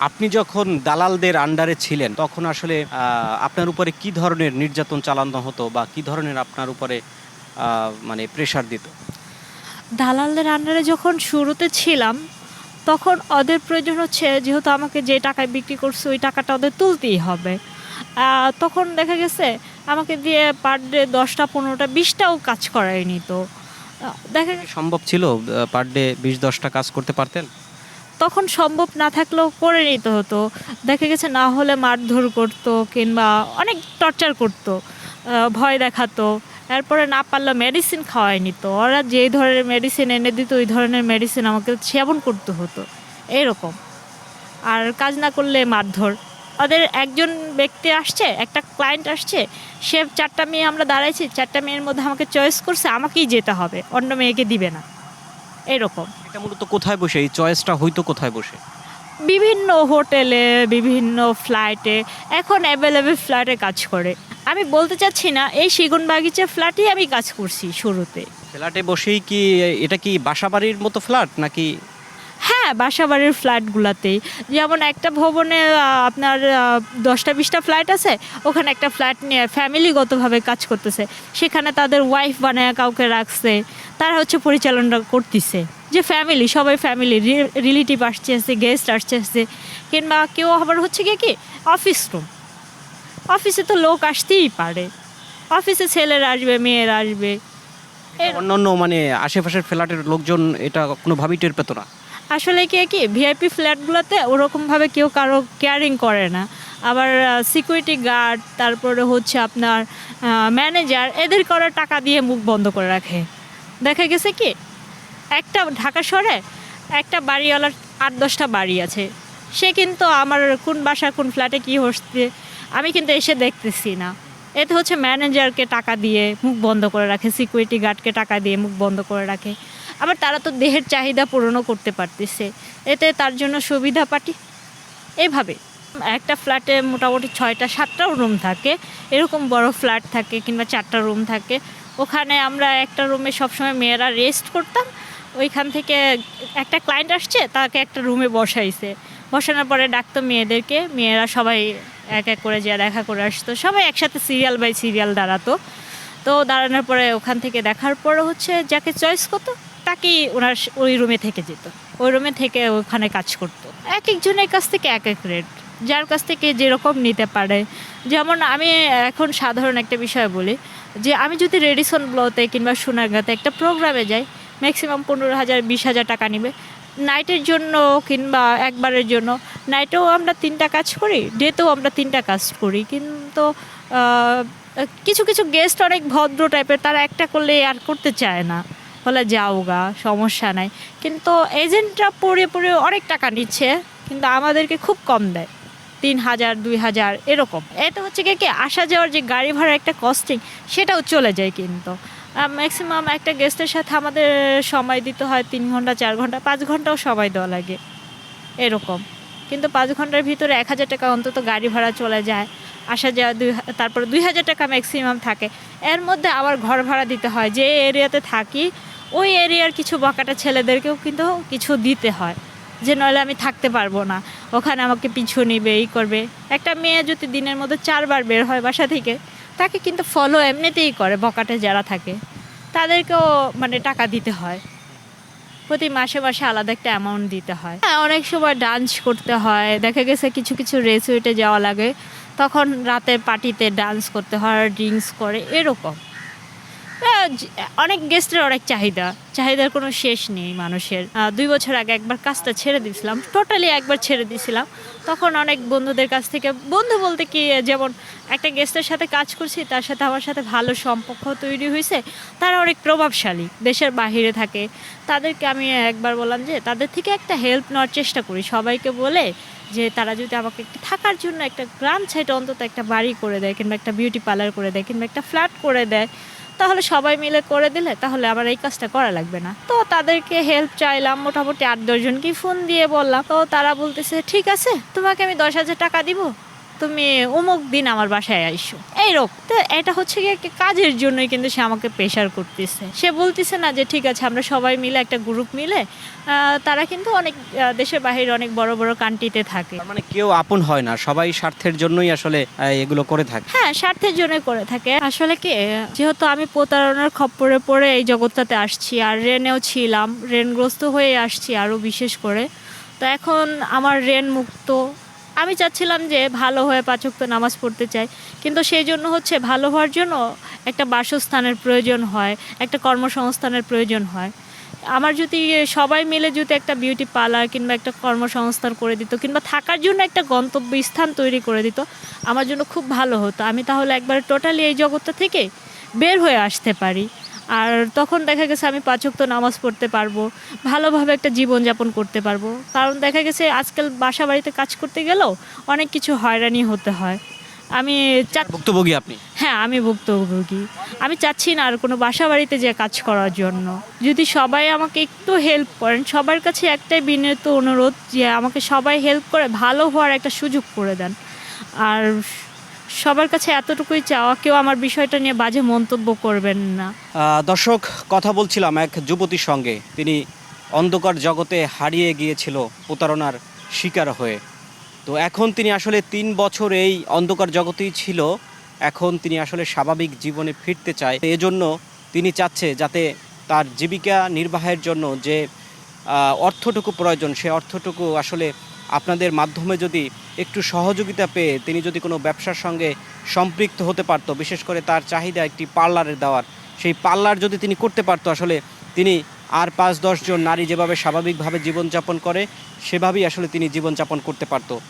আপনি যখন দালালদের আন্ডারে ছিলেন তখন আসলে আপনার উপরে কি ধরনের নির্যাতন চালানো হতো বা কি ধরনের আপনার উপরে মানে প্রেশার দিত? দালালদের আন্ডারে যখন শুরুতে ছিলাম তখন ওদের প্রয়োজন হচ্ছে যেহেতু আমাকে যে টাকায় বিক্রি করছে ওই টাকাটা ওদের তুলতেই হবে। তখন দেখা গেছে আমাকে দিয়ে পার ডে দশটা পনেরোটা বিশটাও কাজ করায় নিত। আহ, দেখা সম্ভব ছিল পার ডে বিশ দশটা কাজ করতে পারতেন? তখন সম্ভব না থাকলেও করে নিতে হতো। দেখা গেছে না হলে মারধর করতো কিংবা অনেক টর্চার করতো ভয় দেখাতো। এরপরে না পারলে মেডিসিন খাওয়াই নিত। ওরা যেই ধরনের মেডিসিন এনে দিত, ওই ধরনের মেডিসিন আমাকে সেবন করতে হতো। এরকম। আর কাজ না করলে মারধর। ওদের একজন ব্যক্তি আসছে, একটা ক্লায়েন্ট আসছে, সে চারটা মেয়ে আমরা দাঁড়াইছি, চারটা মেয়ের মধ্যে আমাকে চয়েস করছে, আমাকেই যেতে হবে। অন্য মেয়েকে দিবে না। এরকম। এটা মূলত কোথায় বসে? এই চয়েসটা হয়তো কোথায় বসে? বিভিন্ন হোটেলে বিভিন্ন ফ্ল্যাটে এখন অ্যাভেলেবেল ফ্ল্যাটে কাজ করে। আমি বলতে চাচ্ছি না এই সিগুন বাগিচা ফ্ল্যাটেই আমি কাজ করছি শুরুতে। ফ্ল্যাটে বসেই কি এটা কি বাসাবাড়ির মতো ফ্ল্যাট নাকি হ্যাঁ বাসাবাড়ির ফ্ল্যাটগুলোতেই যেমন একটা ভবনে আপনার দশটা বিশটা ফ্ল্যাট আছে, ওখানে একটা ফ্ল্যাট নিয়ে ফ্যামিলিগতভাবে কাজ করতেছে। সেখানে তাদের ওয়াইফ বানায়, কাউকে রাখছে। তারা হচ্ছে পরিচালনা করতেছে। যে ফ্যামিলি সবাই ফ্যামিলি রিলেটিভ আসছে আসছে গেস্ট আসছে আসছে কিংবা কেউ আবার হচ্ছে গিয়ে কি অফিস রুম অফিসে তো লোক আসতেই পারে। অফিসে ছেলেরা আসবে, মেয়েরা আসবে। অন্যান্য মানে আশেপাশের ফ্ল্যাটের লোকজন এটা কোনোভাবেই টের পেত না। আসলে কি কি ভিআইপি ফ্ল্যাটগুলোতে ওরকমভাবে কেউ কারও কেয়ারিং করে না। আবার সিকিউরিটি গার্ড তারপরে হচ্ছে আপনার ম্যানেজার এদের করে টাকা দিয়ে মুখ বন্ধ করে রাখে। দেখা গেছে কি, একটা ঢাকা শহরে একটা বাড়িওয়ালার আট, দশটা বাড়ি আছে। সে কিন্তু আমার কোন বাসা কোন ফ্ল্যাটে কী হচ্ছে, আমি কিন্তু এসে দেখতেছি না। এতে হচ্ছে ম্যানেজারকে টাকা দিয়ে মুখ বন্ধ করে রাখে সিকিউরিটি গার্ডকে টাকা দিয়ে মুখ বন্ধ করে রাখে। আবার তারা তো দেহের চাহিদা পূরণও করতে পারতেছে। এতে তার জন্য সুবিধা পাটি। এভাবে একটা ফ্ল্যাটে মোটামুটি ছয়টা সাতটাও রুম থাকে। এরকম বড় ফ্ল্যাট থাকে কিংবা চারটা রুম থাকে। ওখানে আমরা একটা রুমে সবসময় মেয়েরা রেস্ট করতাম। ওইখান থেকে একটা ক্লায়েন্ট আসছে, তাকে একটা রুমে বসাইছে। বসানোর পরে ডাকতো মেয়েদেরকে। মেয়েরা সবাই এক এক করে যা দেখা করে আসতো। সবাই একসাথে সিরিয়াল বাই সিরিয়াল দাঁড়াতো। তো দাঁড়ানোর পরে ওখান থেকে দেখার পরে হচ্ছে যাকে চয়েস করতো তাকেই ওনার ওই রুমে থেকে যেত। ওই রুমে থেকে ওখানে কাজ করতো। এক একজনের কাছ থেকে এক এক রেট। যার কাছ থেকে যেরকম নিতে পারে। যেমন আমি এখন সাধারণ একটা বিষয় বলি, যে আমি যদি রেডিসন ব্লতে কিংবা সোনারগাঁতে একটা প্রোগ্রামে যাই, ম্যাক্সিমাম পনেরো হাজার, বিশ হাজার টাকা নিবে। নাইটের জন্য কিংবা একবারের জন্য। নাইটেও আমরা তিনটা কাজ করি, ডেতেও আমরা তিনটা কাজ করি। কিন্তু কিছু কিছু গেস্ট অনেক ভদ্র টাইপের তারা একটা করলে আর করতে চায় না। বলে যাও গা সমস্যা নাই। কিন্তু এজেন্টরা পড়ে পড়ে অনেক টাকা নিচ্ছে, কিন্তু আমাদেরকে খুব কম দেয়। তিন হাজার, দুই হাজার, এরকম। এতে হচ্ছে কি কি আসা যাওয়ার যে গাড়ি ভাড়া একটা কস্টিং সেটাও চলে যায় কিন্তু। ম্যাক্সিমাম একটা গেস্টের সাথে আমাদের সময় দিতে হয় তিন ঘণ্টা, চার ঘণ্টা, পাঁচ ঘন্টাও সময় দেওয়া লাগে। এরকম। কিন্তু পাঁচ ঘণ্টার ভিতরে এক হাজার টাকা অন্তত গাড়ি ভাড়া চলে যায়। আসা যাওয়া দুই, তারপরে দুই হাজার টাকা ম্যাক্সিমাম থাকে। এর মধ্যে আবার ঘর ভাড়া দিতে হয়। যে এরিয়াতে থাকি ওই এরিয়ার কিছু বকাটা ছেলেদেরকেও কিন্তু কিছু দিতে হয়, যে নইলে আমি থাকতে পারব না। ওখানে আমাকে পিছু নিবে এই করবে। একটা মেয়ে যদি দিনের মধ্যে চারবার বের হয় বাসা থেকে, তাকে কিন্তু ফলো এমনিতেই করে, বকাটে যারা থাকে। তাদেরকেও মানে টাকা দিতে হয়। প্রতি মাসে মাসে আলাদা একটা অ্যামাউন্ট দিতে হয়। হ্যাঁ অনেক সময় ডান্স করতে হয়। দেখা গেছে কিছু কিছু রেসুইটে যাওয়া লাগে। তখন রাতের পার্টিতে ডান্স করতে হয় ড্রিঙ্কস করে, এরকম। অনেক গেস্টের অনেক চাহিদা। চাহিদার কোনো শেষ নেই মানুষের। দুই বছর আগে একবার কাজটা ছেড়ে দিয়েছিলাম। টোটালি একবার ছেড়ে দিয়েছিলাম। তখন অনেক বন্ধুদের কাছ থেকে, বন্ধু বলতে কি যেমন একটা গেস্টের সাথে কাজ করছি, তার সাথে আমার সাথে ভালো সম্পর্ক তৈরি হয়েছে। তারা অনেক প্রভাবশালী, দেশের বাহিরে থাকে। তাদেরকে আমি একবার বললাম যে, তাদের থেকে একটা হেল্প নেওয়ার চেষ্টা করি। সবাইকে বলে যে, তারা যদি আমাকে একটু থাকার জন্য একটা গ্রাম সাইডে অন্তত একটা বাড়ি করে দেয়, কিংবা একটা বিউটি পার্লার করে দেয়, কিংবা একটা ফ্ল্যাট করে দেয় তাহলে সবাই মিলে করে দিলে তাহলে আবার এই কাজটা করা লাগবে না। তো তাদেরকে হেল্প চাইলাম, মোটামুটি আট দশজনকেই ফোন দিয়ে বললাম। তো তারা বলতেছে, ঠিক আছে, তোমাকে আমি দশ হাজার টাকা দিব। তুমি অমুক দিন আমার বাসায় আইসো। এইরকম তো এটা হচ্ছে গিয়ে একটা কাজের জন্যই কিন্তু সে আমাকে প্রেশার করতেছে। সে বলতেছে না যে ঠিক আছে আমরা সবাই মিলে একটা গ্রুপ মিলে তারা কিন্তু অনেক দেশের বাইরে অনেক বড় বড় কান্ট্রিতে থাকে। মানে কেউ আপন হয় না সবাই স্বার্থের জন্যই আসলে এগুলো করে থাকে। হ্যাঁ স্বার্থের জন্য করে থাকে। আসলে কি যেহেতু আমি প্রতারণার খপ্পরে পড়ে এই জগৎটাতে আসছি আর রেনেও ছিলাম রেনগ্রস্ত হয়ে আসছি আরও বিশেষ করে তো এখন আমার রেন মুক্ত আমি চাচ্ছিলাম যে ভালো হয়ে পাচক তো নামাজ পড়তে চাই, কিন্তু সেই জন্য হচ্ছে ভালো হওয়ার জন্য একটা বাসস্থানের প্রয়োজন হয়, একটা কর্মসংস্থানের প্রয়োজন হয়। আমার যদি সবাই মিলে যদি একটা বিউটি পার্লার কিংবা একটা কর্মসংস্থান করে দিত, কিংবা থাকার জন্য একটা গন্তব্য স্থান তৈরি করে দিত, আমার জন্য খুব ভালো হতো। আমি তাহলে একবার টোটালি এই জগৎটা থেকে বের হয়ে আসতে পারি। আর তখন দেখা গেছে আমি পাচক নামাজ পড়তে পারব ভালোভাবে একটা জীবনযাপন করতে পারব। কারণ দেখা গেছে আজকাল বাসা বাড়িতে কাজ করতে গেলেও অনেক কিছু হয়রানি হতে হয়। আমি ভুক্তভোগী আপনি? হ্যাঁ আমি ভুক্তভোগী। আমি চাচ্ছি না আর কোনো বাসা বাড়িতে যে কাজ করার জন্য। যদি সবাই আমাকে একটু হেল্প করেন সবার কাছে একটাই বিনীত অনুরোধ যে আমাকে সবাই হেল্প করে ভালো হওয়ার একটা সুযোগ করে দেন। আর সবার কাছে এতটুকুই চাওয়া, কেউ আমার বিষয়টা নিয়ে বাজে মন্তব্য করবেন না। দর্শক, কথা বলছিলাম এক যুবতীর সঙ্গে। তিনি অন্ধকার জগতে হারিয়ে গিয়েছিল প্রতারণার শিকার হয়ে। তো এখন তিনি আসলে তিন বছর এই অন্ধকার জগতেই ছিল। এখন তিনি আসলে স্বাভাবিক জীবনে ফিরতে চায়। এজন্য তিনি চাচ্ছে যাতে তার জীবিকা নির্বাহের জন্য যে অর্থটুকু প্রয়োজন, সে অর্থটুকু আসলে আপনাদের মাধ্যমে যদি একটু সহযোগিতা পেয়ে তিনি যদি কোনো ব্যবসার সঙ্গে সম্পৃক্ত হতে পারতো, বিশেষ করে তার চাহিদা একটি পার্লারের দেওয়ার, সেই পার্লার যদি তিনি করতে পারতো, আসলে তিনি আর পাঁচ দশজন নারী যেভাবে স্বাভাবিকভাবে জীবনযাপন করে, সেভাবেই আসলে তিনি জীবনযাপন করতে পারতো।